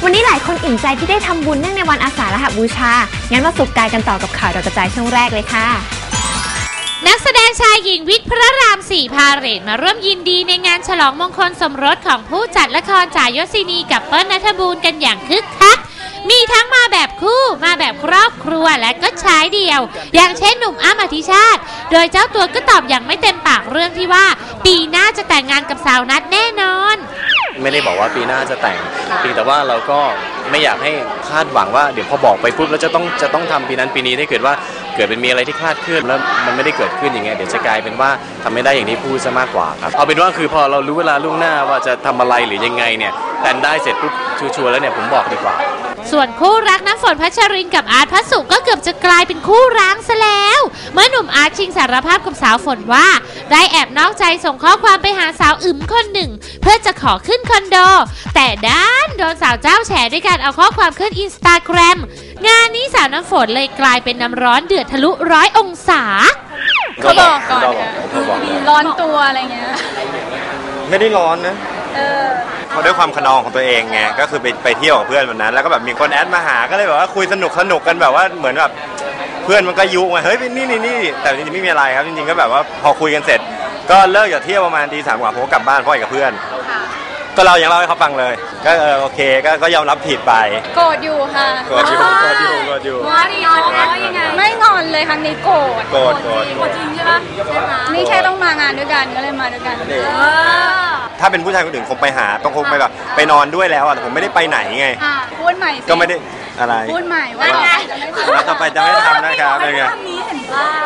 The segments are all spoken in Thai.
ถึงใจที่ได้ทำบุญเนื่องในวันอาสาฬหบูชา งั้นมาสุกกายกันต่อกับข่าวดาวกระจายช่วงแรกเลยค่ะ นักแสดงชายหญิงวิทย์พระรามสี่พาเหรดมาร่วมยินดีในงานฉลองมงคลสมรสของผู้จัดละครจ่ายศินีกับเปิ้ลนัทบูลกันอย่างคึกคักมีทั้งมาแบบคู่มาแบบครอบครัวและก็ชายเดียว อย่างเช่นหนุ่มอ้ำอธิชาติ โดยเจ้าตัวก็ตอบอย่างไม่เต็มปากเรื่องที่ว่า ปีหน้าจะแต่งงานกับสาวนัดแน่นอน ไม่ได้บอกว่าปีหน้าจะแต่งเพียงแต่ว่าเราก็ไม่อยากให้คาดหวังว่าเดี๋ยวพอบอกไปปุ๊บแล้วจะต้องจะต้องทำปีนั้นปีนี้ถ้าเกิดว่าเกิดเป็นมีอะไรที่คลาดเคลื่อนแล้วมันไม่ได้เกิดขึ้นอย่างเงี้ยเดี๋ยวจะกลายเป็นว่าทำไม่ได้อย่างที่พูดซะมากกว่าครับเอาเป็นว่าคือพอเรารู้เวลาล่วงหน้าว่าจะทำอะไรหรือยังไงเนี่ยแต่ได้เสร็จปุ๊บชัวร์แล้วเนี่ยผมบอกดีกว่า ส่วนคู่รักน้ำฝนพัชรินกับอาร์ตพระสุก็เกือบจะกลายเป็นคู่ร้างซะแล้ว เมื่อหนุ่มอาร์ตชิงสารภาพกับสาวฝนว่า ได้แอบนอกใจส่งข้อความไปหาสาวอึมคนหนึ่ง เพื่อจะขอขึ้นคอนโด แต่ด้านโดนสาวเจ้าแฉด้วยการเอาข้อความขึ้นอินสตาแกรมงานนี้สาวน้ำฝนเลยกลายเป็นน้ำร้อนเดือดทะลุร้อยองศา เขาบอกก่อนเขาบอกค่ะเขาบอกร้อนตัวอะไรเงี้ย ไม่ได้ร้อนนะเออ เขาด้วยความขนองของตัวเองไงก็คือไปไปเที่ยวกับเพื่อนวันนั้น แล้วก็แบบมีคนแอดมาหาก็เลยแบบว่าคุยสนุกสนุกกันแบบว่าเหมือนแบบเพื่อนมันก็ยุมาเฮ้ยนี่นี่นี่แต่จริงๆไม่มีอะไรครับจริงๆก็แบบว่าพอคุยกันเสร็จ ก็เลิกจากเที่ยวประมาณตีสามกว่าผมก็กลับบ้านพ่อกับเพื่อนก็เรายังเล่าให้เขาฟังเลย ก็เออโอเคก็ก็ยอมรับผิดไป โกรธอยู่ค่ะโกรธอยู่โกรธอยู่โกรธอยู่ งอนงอนแล้วยังไงไม่งอนเลยครั้งนี้โกรธโกรธโกรธโกรธจริงใช่ปะใช่ไหมนี่แค่ต้องมางานด้วยกันก็เลยมาด้วยกัน นี่ถ้าเป็นผู้ชายคนอื่นคงไปหาต้องคงไปแบบไปนอนด้วยแล้วอะแต่ผมไม่ได้ไปไหนไง อะพูดใหม่สิก็ไม่ได้ อะไรพูดใหม่ว่าแล้วต่อไปจะไม่ทำนะครับเป็นไง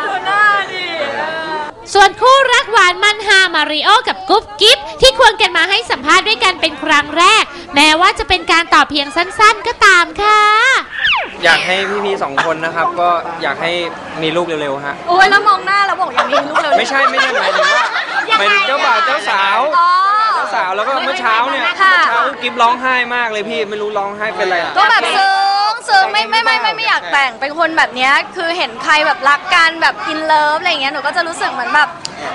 ดูหน้าดิส่วนคู่รักหวานมันฮามาริโอกับกุ๊บกิ๊บที่ควงกันมาให้สัมภาษณ์ด้วยกันเป็นครั้งแรก แม้ว่าจะเป็นการตอบเพียงสั้นๆก็ตามค่ะ อยากให้พี่ๆสองคนนะครับ ก็อยากให้มีลูกเร็วๆฮะโอ้ยแล้วมองหน้าแล้วบอกอย่างนี้ลูกเร็วไม่ใช่ไม่ใช่หมายถึงว่าหมายถึงเจ้าบ่าวเจ้าสาวอ๋อเจ้าสาวแล้วก็เมื่อเช้าเนี่ยค่ะเมื่อเช้ากิฟร้องไห้มากเลยพี่ไม่รู้ร้องไห้เป็นอะไรอะก็แบบซึ้ง ซึ้งไม่ไม่ไม่ไม่ไม่อยากแต่งเป็นคนแบบเนี้ยคือเห็นใครแบบรักกันแบบอินเลิฟอะไรอย่างเงี้ยหนูก็จะรู้สึกเหมือนแบบ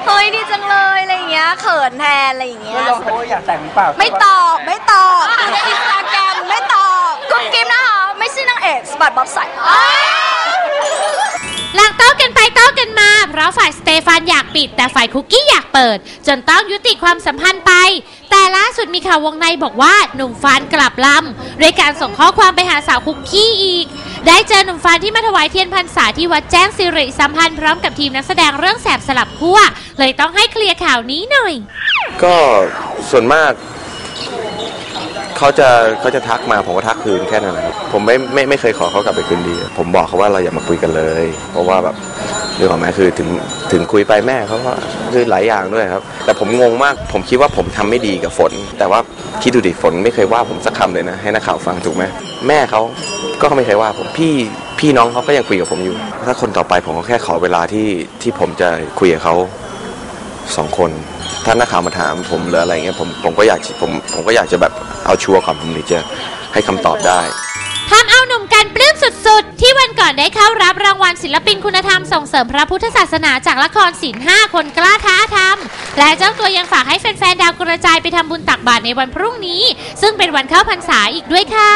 เฮ้ยดีจังเลยอะไรอย่างเงี้ยเขินแทนอะไรอย่างเงี้ยก็ลองเขาว่าอยากแต่งหรือเปล่าไม่ตอบไม่ตอบในอินสตาแกรมไม่ตอบกุ๊บกิ๊บนะคะไม่ใช่นางเอกสะบัดบ๊อบใส่ หลังโต้กันไปโต้กันมา เพราะฝ่ายสเตฟานอยากปิด แต่ฝ่ายคุกกี้อยากเปิด จนต้องยุติความสัมพันธ์ไป แต่ล่าสุดมีข่าววงในบอกว่าหนุ่มฟานกลับลำด้วยการส่งข้อความไปหาสาวคุกกี้อีก ได้เจอหนุ่มฟานที่มาถวายเทียนพรรษาที่วัดแจ้งสิริสัมพันธ์พร้อมกับทีมนักแสดงเรื่องแสบสลับขั้วเลยต้องให้เคลียร์ข่าวนี้หน่อย ก็ส่วนมาก เขาจะเขาจะทักมาผมก็ทักคืนแค่นั้นแหละครับผมไม่ไม่ไม่เคยขอเขากลับไปคืนดี ผมบอกเขาว่าเราอย่ามาคุยกันเลย เพราะว่าแบบเรื่องของแม่คือถึงถึงคุยไปแม่เขาก็คือหลายอย่างด้วยครับ แต่ผมงงมากผมคิดว่าผมทำไม่ดีกับฝน แต่ว่าคิดดูดิฝนไม่เคยว่าผมสักคำเลยนะ ให้นักข่าวฟังถูกไหมแม่เขาก็ไม่เคยว่าผมพี่พี่น้องเขาก็ยังคุยกับผมอยู่ ถ้าคนต่อไปผมก็แค่ขอเวลาที่ที่ผมจะคุยกับเขาสองคน ถ้านักข่าวมาถามผมหรืออะไรเงี้ยผมผมก็อยากผมผมก็อยากจะแบบเอาชัวร์ก่อนผมถึงจะให้คำตอบได้ ทำเอาหนุ่มกันปลื้มสุดๆ ที่วันก่อนได้เข้ารับรางวัลศิลปินคุณธรรมส่งเสริมพระพุทธศาสนาจากละครศิลป์5คนกล้าท้าทำและเจ้าตัวยังฝากให้แฟนๆดาวกระจายไปทำบุญตักบาตรในวันพรุ่งนี้ ซึ่งเป็นวันเข้าพรรษาอีกด้วยค่ะ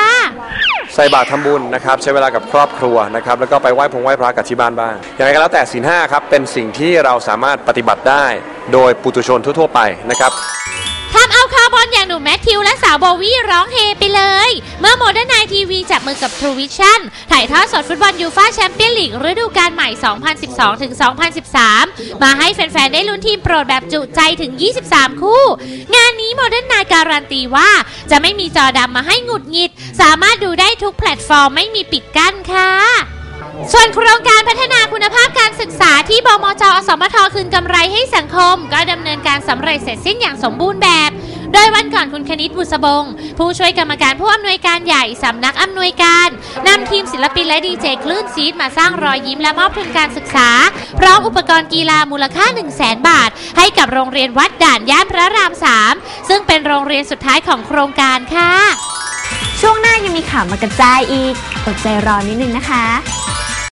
ใส่บาตรทำบุญนะครับใช้เวลากับครอบครัวนะครับแล้วก็ไปไหว้พงไหว้พระกับที่บ้านบ้างอย่างไรก็แล้วแต่ศีลห้าครับเป็นสิ่งที่เราสามารถปฏิบัติได้ โดยปุถุชนทั่วๆไปนะครับทำเอาคาร์บอนอย่างหนุ่มแมทธิวและสาวโบวี่ร้องเฮไปเลย เมื่อโมเดิร์นไนทีวีจับมือกับ True Vision ถ่ายทอดสดฟุตบอลยูฟาแชมเปี้ยนลีกฤดูกาลใหม่ 2012-2013 มาให้แฟน ๆ ได้ลุ้นทีมโปรดแบบจุใจถึง 23 คู่ งาน นี้โมเดิร์นไนการันตีว่า จะไม่มีจอดำมาให้หงุดหงิด สามารถดูได้ทุกแพลตฟอร์มไม่มีปิดกั้นค่ะ ส่วนโครงการพัฒนาคุณภาพการศึกษาที่บมจอสมทคืนกำไรให้สังคม ก็ดำเนินการสำเร็จเสร็จสิ้นอย่างสมบูรณ์แบบ โดยวันก่อนคุณคณิตบุษบง ผู้ช่วยกรรมการผู้อำนวยการใหญ่สำนักอำนวยการนำทีมศิลปินและดีเจคลื่นซีดมาสร้างรอยยิ้มและมอบทุนการศึกษา พร้อมอุปกรณ์กีฬามูลค่า 1 0 0 0 0แบาท ให้กับโรงเรียนวัดด่านย่านพระราม 3 ซึ่งเป็นโรงเรียนสุดท้ายของโครงการค่ะ ช่วงหน้ายังมีข่าวมากระจายอีก อดใจรอนิดนึงนะคะ